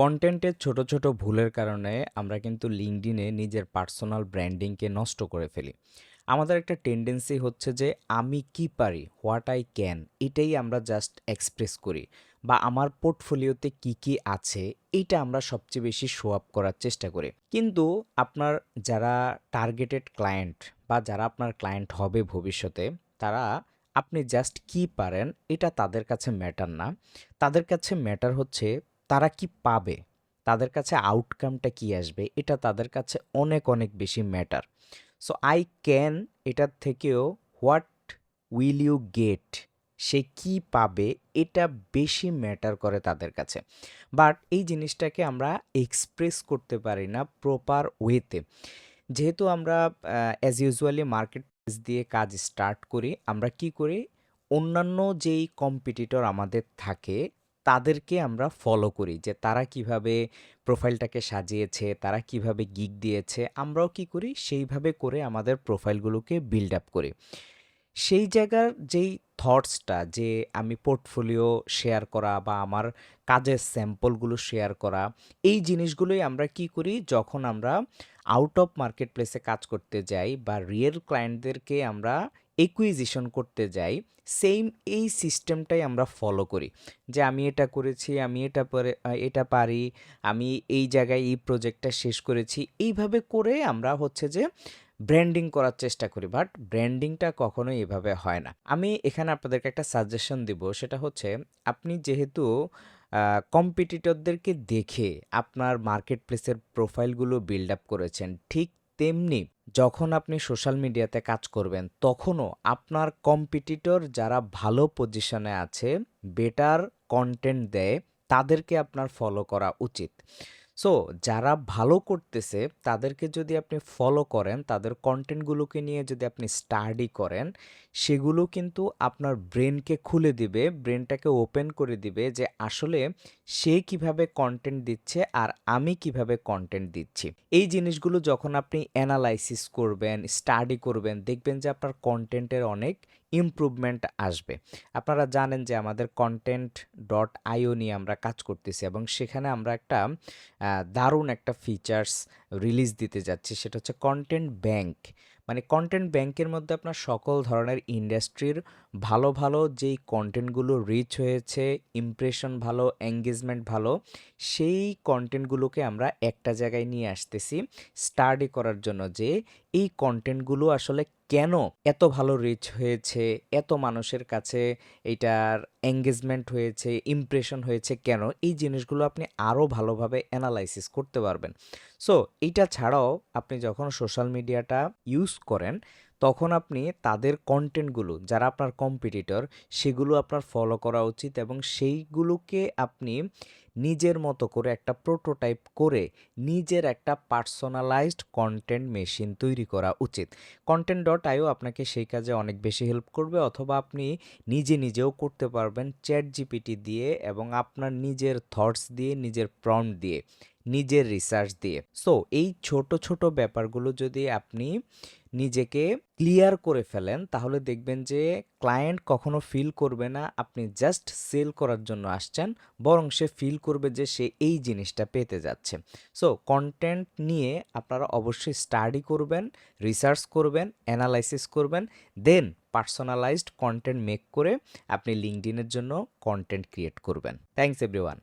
কনটেন্টের ছোট, ছোট ভুলের কারণে আমরা কিন্তু লিঙ্কডইনে নিজের পার্সোনাল ব্র্যান্ডিংকে নষ্ট করে ফেলি। আমাদের একটা টেন্ডেন্সি হচ্ছে যে আমি কি পারি, হোয়াট আই ক্যান এটাই আমরা জাস্ট এক্সপ্রেস করি বা আমার পোর্টফোলিওতে কি, কি আছে এটা আমরা সবচেয়ে বেশি শো অফ করার চেষ্টা করি। কিন্তু আপনার যারা টার্গেটেড ক্লায়েন্ট বা যারা আপনার ক্লায়েন্ট হবে ভবিষ্যতে, তারা আপনি জাস্ট কি পারেন এটা তাদের কাছে ম্যাটার না। তাদের কাছে ম্যাটার হচ্ছে তারা কি পাবে? তাদের কাছে আউটকামটা কি আসবে? এটা তাদের কাছে অনেক, অনেক বেশি ম্যাটার। সো আই ক্যান এটার থেকেও হোয়াট উইল ইউ গেট? সে কি পাবে? এটা বেশি ম্যাটার করে তাদের কাছে। বাট এই জিনিসটাকে আমরা এক্সপ্রেস করতে পারি না প্রপার ওয়েতে। যেহেতু আমরা অ্যাজ ইউজুয়ালি মার্কেট দিয়ে কাজ স্টার্ট করি, আমরা কি করি? অন্যান্য যেই কম্পিটিটর আমাদের থাকে, তাদেরকে আমরা ফলো করি যে তারা কীভাবে প্রোফাইলটাকে সাজিয়েছে, তারা কীভাবে গিগ দিয়েছে, আমরাও কি করি? সেইভাবে করে আমাদের প্রোফাইলগুলোকে বিল্ড আপ করি। সেই জায়গার যেই থটসটা যে আমি পোর্টফোলিও শেয়ার করা বা আমার কাজের স্যাম্পলগুলো শেয়ার করা, এই জিনিসগুলোই আমরা কি করি? যখন আমরা আউট অফ মার্কেট প্লেসে কাজ করতে যাই বা রিয়েল ক্লায়েন্টদেরকে আমরা একুইজিশন করতে যাই, সেইম এই সিস্টেমটাই আমরা ফলো করি। যে আমি এটা করেছি, আমি এটা পরে এটা পারি, আমি এই জায়গায় এই প্রজেক্টটা শেষ করেছি। এইভাবে করে আমরা হচ্ছে যে ব্র্যান্ডিং করার চেষ্টা করি। বাট ব্র্যান্ডিংটা কখনোই এভাবে হয় না। আমি এখানে আপনাদেরকে একটা সাজেশন দিব সেটা হচ্ছে আপনি যেহেতু কম্পিটিটরদেরকে দেখে আপনার মার্কেট প্লেসের প্রোফাইলগুলো বিল্ড আপ করেছেন, ঠিক তেমনি যখন আপনি সোশ্যাল মিডিয়াতে কাজ করবেন, তখনও আপনার কম্পিটিটর যারা ভালো পজিশনে আছে, বেটার কন্টেন্ট দেয়, তাদেরকে আপনার ফলো করা উচিত। সো যারা ভালো করতেছে, তাদেরকে যদি আপনি ফলো করেন, তাদের কন্টেন্টগুলোকে নিয়ে যদি আপনি স্টাডি করেন, সেগুলো কিন্তু আপনার ব্রেনকে খুলে দিবে, ব্রেনটাকে ওপেন করে দিবে যে আসলে সে কীভাবে কন্টেন্ট দিচ্ছে আর আমি কীভাবে কন্টেন্ট দিচ্ছি। এই জিনিসগুলো যখন আপনি অ্যানালাইসিস করবেন, স্টাডি করবেন, দেখবেন যে আপনার কনটেন্টের অনেক ইমপ্রুভমেন্ট আসবে। আপনারা জানেন যে আমাদের কন্টেন্ট ডট আইও নিয়ে আমরা কাজ করতেছি এবং সেখানে আমরা একটা দারুণ একটা ফিচার্স রিলিজ দিতে যাচ্ছি। সেটা হচ্ছে কন্টেন্ট ব্যাংক। মানে কন্টেন্ট ব্যাংকের মধ্যে আপনার সকল ধরনের ইন্ডাস্ট্রির ভালো, ভালো যেই কনটেন্টগুলো রিচ হয়েছে, ইমপ্রেশন ভালো, এনগেজমেন্ট ভালো, সেই কন্টেন্টগুলোকে আমরা একটা জায়গায় নিয়ে আসতেছি স্টাডি করার জন্য যে এই কন্টেন্টগুলো আসলে কেন এত ভালো রিচ হয়েছে, এত মানুষের কাছে এইটার এঙ্গেজমেন্ট হয়েছে, ইমপ্রেশন হয়েছে কেন? এই জিনিসগুলো আপনি আরও ভালোভাবে অ্যানালাইসিস করতে পারবেন। সো এইটা ছাড়াও আপনি যখন সোশ্যাল মিডিয়াটা ইউজ করেন, তখন আপনি তাদের কন্টেন্টগুলো যারা আপনার কম্পিটিটর, সেগুলো আপনার ফলো করা উচিত এবং সেইগুলোকে আপনি নিজের মতো করে একটা প্রোটোটাইপ করে নিজের একটা পার্সোনালাইজড কন্টেন্ট মেশিন তৈরি করা উচিত। কন্টেন্ট ডট আইও আপনাকে সেই কাজে অনেক বেশি হেল্প করবে অথবা আপনি নিজে, নিজেও করতে পারবেন চ্যাট জিপিটি দিয়ে এবং আপনার নিজের থটস দিয়ে, নিজের প্রম্পট দিয়ে, নিজের রিসার্চ দিয়ে। সো এই ছোট, ছোট ব্যাপারগুলো যদি আপনি নিজেকে ক্লিয়ার করে ফেলেন, তাহলে দেখবেন যে ক্লায়েন্ট কখনো ফিল করবে না আপনি জাস্ট সেল করার জন্য আসছেন, বরং সে ফিল করবে যে সে এই জিনিসটা পেতে যাচ্ছে। সো কনটেন্ট নিয়ে আপনারা অবশ্যই স্টাডি করবেন, রিসার্চ করবেন, অ্যানালাইসিস করবেন, দেন পার্সোনালাইজড কন্টেন্ট মেক করে আপনি লিঙ্কডইনের জন্য কনটেন্ট ক্রিয়েট করবেন। Thanks everyone.